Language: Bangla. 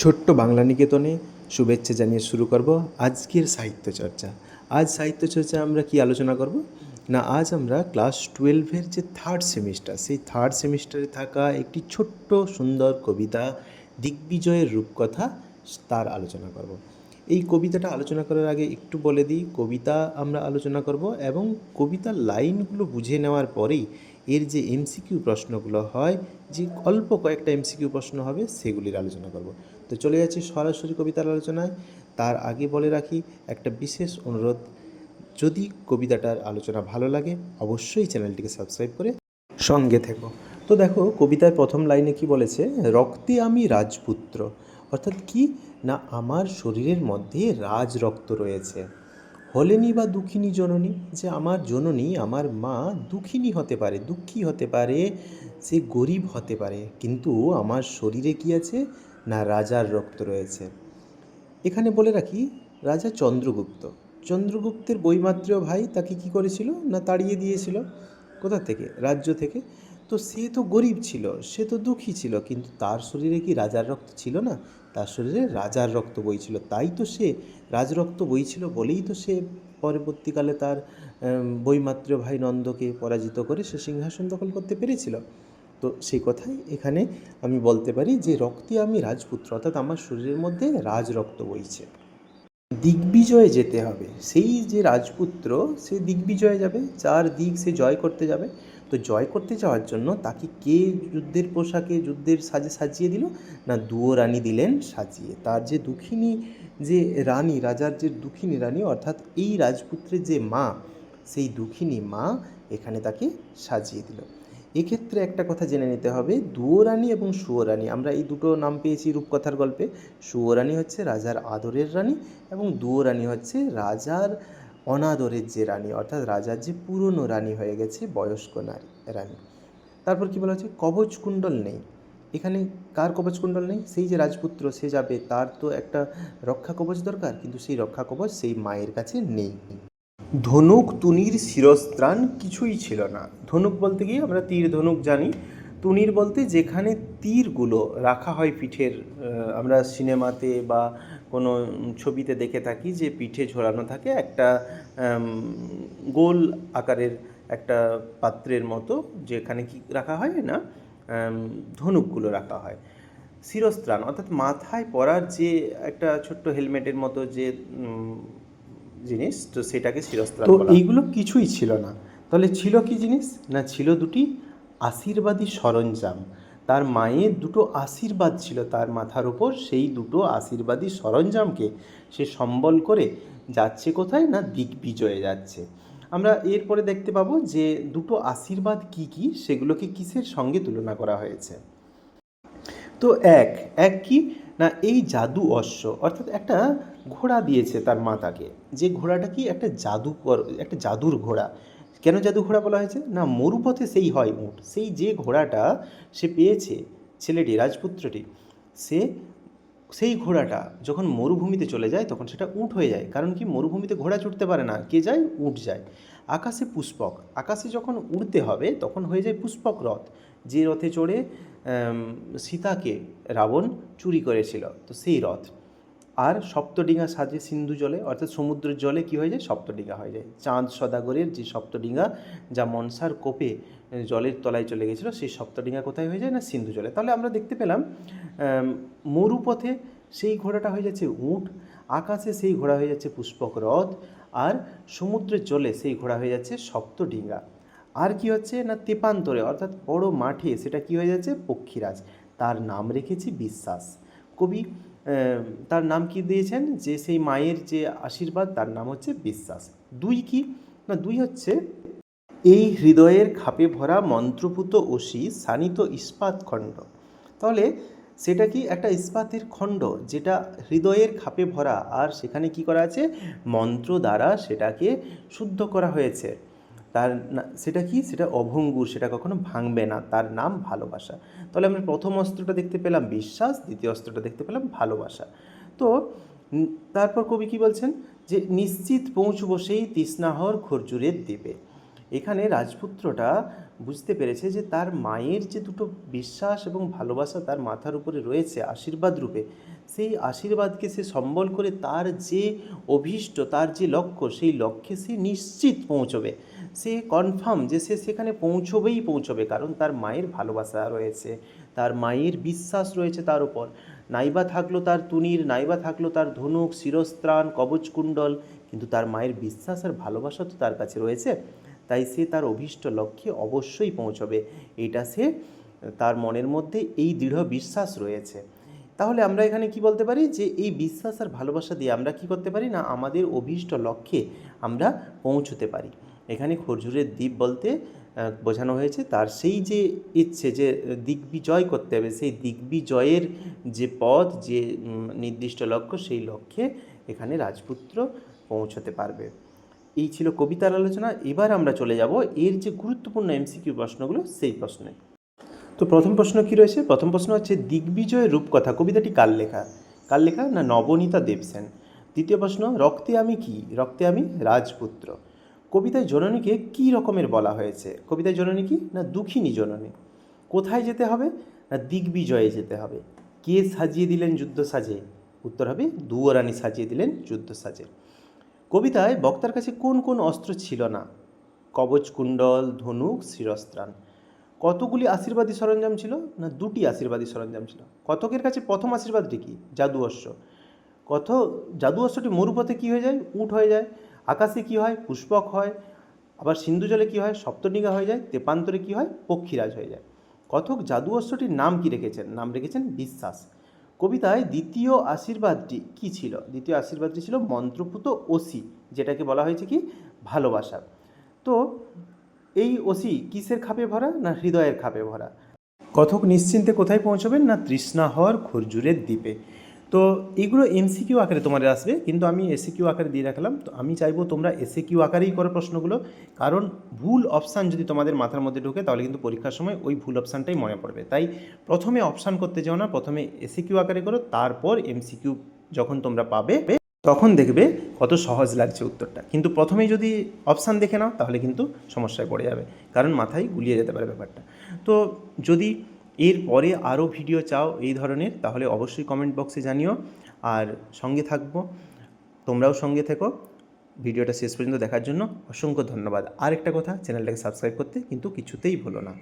ছোট্ট বাংলা নিকেতনে শুভেচ্ছা জানিয়ে শুরু করব আজকের সাহিত্য চর্চা। আজ সাহিত্য চর্চা আমরা কি আলোচনা করব? না, আজ আমরা ক্লাস টুয়েলভের যে থার্ড সেমিস্টার সেই থার্ড সেমিস্টারে থাকা একটি ছোট্ট সুন্দর কবিতা দিগ্বিজয়ের রূপকথা তার আলোচনা করব। এই কবিতাটা আলোচনা করার আগে একটু বলে দিই, কবিতা আমরা আলোচনা করব এবং কবিতার লাইনগুলো বুঝে নেওয়ার পরেই এর যে এমসিকিউ প্রশ্নগুলো হয়, যে অল্প কয়েকটা এমসিকিউ প্রশ্ন হবে, সেগুলির আলোচনা করব। তো চলে যাচ্ছি সরাসরি কবিতার আলোচনায়। তার আগে বলে রাখি, একটা বিশেষ অনুরোধ, যদি কবিতাটার আলোচনা ভালো লাগে, অবশ্যই চ্যানেলটিকে সাবস্ক্রাইব করে সঙ্গে থেকো। তো দেখো, কবিতার প্রথম লাইনে কি বলেছে? রক্তে আমি রাজপুত্র। অর্থাৎ কি? না, আমার শরীরের মধ্যে রাজ রক্ত রয়েছে। হলেনি বা দুঃখিনী জননী, যে আমার জননী, আমার মা দুঃখিনী হতে পারে, দুঃখী হতে পারে, সে গরিব হতে পারে, কিন্তু আমার শরীরে কি আছে? না, রাজার রক্ত রয়েছে। এখানে বলে রাখি, রাজা চন্দ্রগুপ্ত। চন্দ্রগুপ্তের বৈমাত্রেয় ভাই তাকে কি করেছিল? না, তাড়িয়ে দিয়েছিল? কোথা থেকে? রাজ্য থেকে। তো সে তো গরিব ছিল সে তো দুঃখী ছিল কিন্তু তার শরীরে কি রাজার রক্ত ছিল না? তার শরীরে রাজার রক্ত বইছিল তাই তো সে রাজরক্ত বইছিল বলেই তো সে পরবর্তীকালে তার আম, বৈমাত্রেয় ভাই নন্দকে পরাজিত করে সে সিংহাসন দখল করতে পেরেছিল। তো সেই কথাই এখানে আমি বলতে পারি যে রক্তে আমি রাজপুত্র অর্থাৎ আমার শরীরের মধ্যে রাজরক্ত বইছে। দিগ্বিজয়ে যেতে হবে সেই যে রাজপুত্র সে দিগ্বিজয়ে যাবে চার দিক সে জয় করতে যাবে তো জয় করতে যাওয়ার জন্য তাকে কে যুদ্ধের পোশাকে, যুদ্ধের সাজে সাজিয়ে দিল না দুয়ো রানী দিলেন সাজিয়ে? তার যে দুঃখিনী যে রানী, রাজার যে দুঃখিনী রানী, অর্থাৎ এই রাজপুত্রের যে মা, সেই দুঃখিনী মা এখানে তাকে সাজিয়ে দিল। এক্ষেত্রে একটা কথা জেনে নিতে হবে দুয়োরানী এবং সুয়োরানী আমরা এই দুটো নাম পেয়েছি রূপকথার গল্পে। সুয়োরানী হচ্ছে রাজার আদরের রানী এবং দুয়োরানী হচ্ছে রাজার অনাদরের যে রানী, অর্থাৎ রাজার যে পুরনো রানী হয়ে গেছে বয়স্ক নারী, রানী। তারপর কি বলা হচ্ছে কবচ কুণ্ডল নেই। এখানে কার কবচ কুণ্ডল নেই? সেই যে রাজপুত্র, সে যাবে, তার তো একটা রক্ষা কবচ দরকার, কিন্তু সেই রক্ষা কবচ সেই মায়ের কাছে নেই। ধনুক, তুনির শিরস্ত্রাণ কিছুই ছিল না। ধনুক বলতে গিয়ে আমরা তীর ধনুক জানি তুনির বলতে যেখানে তীরগুলো রাখা হয় পিঠের আমরা সিনেমাতে বা কোনো ছবিতে দেখে থাকি যে পিঠে ঝোলানো থাকে একটা গোল আকারের একটা পাত্রের মতো যেখানে কি রাখা হয় না ধনুকগুলো রাখা হয়। শিরস্ত্রাণ অর্থাৎ মাথায় পরার যে একটা ছোট্ট হেলমেটের মতো যে জিনিস তো সেটাকে শিরস্ত্রাণ তো এইগুলো কিছুই ছিল না। তাহলে ছিল কি জিনিস? না ছিল দুটি? আশীর্বাদী সরঞ্জাম। তার মায়ের দুটো আশীর্বাদ ছিল, তার মাথার ওপর সেই দুটো আশীর্বাদী সরঞ্জামকে সে সম্বল করে যাচ্ছে কোথায় না দিগ্বিজয়ে যাচ্ছে। আমরা এরপরে দেখতে পাবো যে দুটো আশীর্বাদ কি কি, সেগুলোকে কিসের সঙ্গে তুলনা করা হয়েছে। তো এক এক কি? না, এই জাদু অশ্ব, অর্থাৎ একটা ঘোড়া দিয়েছে তার মাতাকে। যে ঘোড়াটা কি? একটা জাদুকর, একটা জাদুর ঘোড়া। কেন জাদু ঘোড়া বলা হয়েছে? না, মরুপথে সেই হয় উট সেই যে ঘোড়াটা সে পেয়েছে ছেলেটি, রাজপুত্রটি, সে সেই ঘোড়াটা যখন মরুভূমিতে চলে যায় তখন সেটা উট হয়ে যায়। কারণ কি? মরুভূমিতে ঘোড়া চড়তে পারে না। কে যায়? উট যায়। আকাশে পুষ্পক। আকাশে যখন উড়তে হবে তখন হয়ে যায় পুষ্পক রথ। যে রথে চড়ে সীতাকে রাবণ চুরি করেছিল। তো সেই রথ। আর সপ্তডিঙা সাজে সিন্ধু জলে, অর্থাৎ সমুদ্রের জলে কি হয়ে যায়? সপ্তডিঙা হয়ে যায়। চাঁদ সদাগরের যে সপ্তডিঙা যা মনসার কোপে জলের তলায় চলে গেছিল, সেই সপ্তডিঙা কোথায় হয়ে যায় না? সিন্ধু জলে। তাহলে আমরা দেখতে পেলাম মরুপথে সেই ঘোড়াটা হয়ে যাচ্ছে উট, আকাশে সেই ঘোড়া হয়ে যাচ্ছে পুষ্পক রথ আর সমুদ্রের জলে সেই ঘোড়া হয়ে যাচ্ছে সপ্তডিঙা আর কি হচ্ছে না? তেপান্তরে, অর্থাৎ বড় মাঠে, সেটা কি হয়ে যাচ্ছে? পক্ষীরাজ। তার নাম রেখেছি বিশ্বাস। কবি তার নাম কি দিয়েছেন? যে সেই মায়ের যে আশীর্বাদ, তার নাম হচ্ছে বিশ্বাস। দুই কি? না, দুই হচ্ছে এই হৃদয়ের খাপে ভরা মন্ত্রপুত অসি সানিত ইস্পাত খণ্ড। তাহলে সেটা কি একটা ইস্পাতের খণ্ড যেটা হৃদয়ের খাপে ভরা? আর সেখানে কি করা আছে? মন্ত্র দ্বারা সেটাকে শুদ্ধ করা হয়েছে। তার সেটা কি? সেটা অভঙ্গুর, সেটা কখনো ভাঙবে না। তার নাম ভালোবাসা। তাহলে আমরা প্রথম অস্ত্রটা দেখতে পেলাম বিশ্বাস, দ্বিতীয় অস্ত্রটা দেখতে পেলাম ভালোবাসা। তো তারপর কবি কি বলছেন? যে নিশ্চিত পৌঁছবো সেই তৃষ্ণাহর খরজুরের দ্বীপে এখানে রাজপুত্রটা বুঝতে পেরেছে যে তার মায়ের যে দুটো বিশ্বাস এবং ভালোবাসা তার মাথার উপরে রয়েছে আশীর্বাদ রূপে, সেই আশীর্বাদকে সে সম্বল করে তার যে অভীষ্ট, তার যে লক্ষ্য, সেই লক্ষ্যে সে নিশ্চিত পৌঁছবে। সে কনফার্ম যে সে সেখানে পৌঁছবেই পৌঁছবে, কারণ তার মায়ের ভালোবাসা রয়েছে, তার মায়ের বিশ্বাস রয়েছে তার উপর। নাইবা থাকল তার তুনির, নাইবা থাকল তার ধনুক, শিরস্ত্রাণ কবচকুণ্ডল কিন্তু তার মায়ের বিশ্বাস আর ভালোবাসা তো তার কাছে রয়েছে, তাই সে তার অভীষ্ট লক্ষ্যে অবশ্যই পৌঁছবে। এটা সে, তার মনের মধ্যে এই দৃঢ় বিশ্বাস রয়েছে। তাহলে আমরা এখানে কি বলতে পারি? যে এই বিশ্বাস আর ভালোবাসা দিয়ে আমরা কি করতে পারি? না, আমাদের অভীষ্ট লক্ষ্যে আমরা পৌঁছতে পারি। এখানে খরজুরের দ্বীপ বলতে বোঝানো হয়েছে, তার সেই যে ইচ্ছে, যে দিগ্বিজয় করতে হবে, সেই দিগ্বিজয়ের যে পথ, যে নির্দিষ্ট লক্ষ্য, সেই লক্ষ্যে এখানে রাজপুত্র পৌঁছতে পারবে। এই ছিল কবিতার আলোচনা। এবার আমরা চলে যাব এর যে গুরুত্বপূর্ণ এমসিকিউ প্রশ্নগুলো, সেই প্রশ্নে। তো প্রথম প্রশ্ন কী রয়েছে? প্রথম প্রশ্ন হচ্ছে দিগ্বিজয়ের রূপকথা, কবিতাটি কার লেখা? কার লেখা? না, নবনীতা দেবসেন দ্বিতীয় প্রশ্ন, রক্তে আমি কি? রক্তে আমি রাজপুত্র। কবিতায় জননীকে কী রকমের বলা হয়েছে? কবিতায় জননী কি? না দুঃখিনী জননী? কোথায় যেতে হবে? না দিগ্বিজয়ে যেতে হবে? কে সাজিয়ে দিলেন যুদ্ধ সাজে? উত্তর হবে, দুয়োরানী সাজিয়ে দিলেন যুদ্ধ সাজে। কবিতায় বক্তার কাছে কোন কোন অস্ত্র ছিল না? কবচ, কুণ্ডল, ধনুক, শিরস্ত্রাণ। কতগুলি আশীর্বাদী সরঞ্জাম ছিল? না দুটি আশীর্বাদী সরঞ্জাম ছিল? কতকের কাছে প্রথম আশীর্বাদটি কি? জাদু অশ্ব কত জাদু অশ্বটি মরুপথে কী হয়ে যায়? উট হয়ে যায়। আকাশে কী হয়? পুষ্পক হয়। আবার সিন্ধু জলে কী হয়? সপ্তনিগা হয়ে যায়। তেপান্তরে কী হয়? পক্ষীরাজ হয়ে যায়। কথক জাদু অশ্বটির নাম কি রেখেছেন? নাম রেখেছেন বিশ্বাস। কবিতায় দ্বিতীয় আশীর্বাদটি কি ছিল? দ্বিতীয় আশীর্বাদটি ছিল মন্ত্রপুত ওসি, যেটাকে বলা হয়েছে কি? ভালোবাসা। তো এই ওসি কিসের খাপে ভরা না হৃদয়ের খাপে ভরা? কথক নিশ্চিন্তে কোথায় পৌঁছবেন? না তৃষ্ণাহর খরজুরের দ্বীপে। তো এগুলো এমসিকিউ আকারে তোমাদের আসবে, কিন্তু আমি এসিকিউ আকারে দিয়ে রাখলাম। তো আমি চাইব তোমরা এসিকিউ আকারেই করো প্রশ্নগুলো, কারণ ভুল অপশান যদি তোমাদের মাথার মধ্যে ঢোকে, তাহলে কিন্তু পরীক্ষার সময় ওই ভুল অপশানটাই মনে পড়বে। তাই প্রথমে অপশান করতে যাও না, প্রথমে এসিকিউ আকারে করো, তারপর এমসিকিউ যখন তোমরা পাবে, তখন দেখবে কত সহজ লাগছে উত্তরটা। কিন্তু প্রথমেই যদি অপশান দেখে নাও, তাহলে কিন্তু সমস্যায় পড়ে যাবে, কারণ মাথায় গুলিয়ে যেতে পারে ব্যাপারটা। তো যদি এর পরে আরও ভিডিও চাও এই ধরনের, তাহলে অবশ্যই কমেন্ট বক্সে জানিও। আর সঙ্গে থাকব, তোমরাও সঙ্গে থেকো ভিডিওটা শেষ পর্যন্ত দেখার জন্য। অসংখ্য ধন্যবাদ। আর একটা কথা, চ্যানেলটাকে সাবস্ক্রাইব করতে কিন্তু কিছুতেই ভুলো না।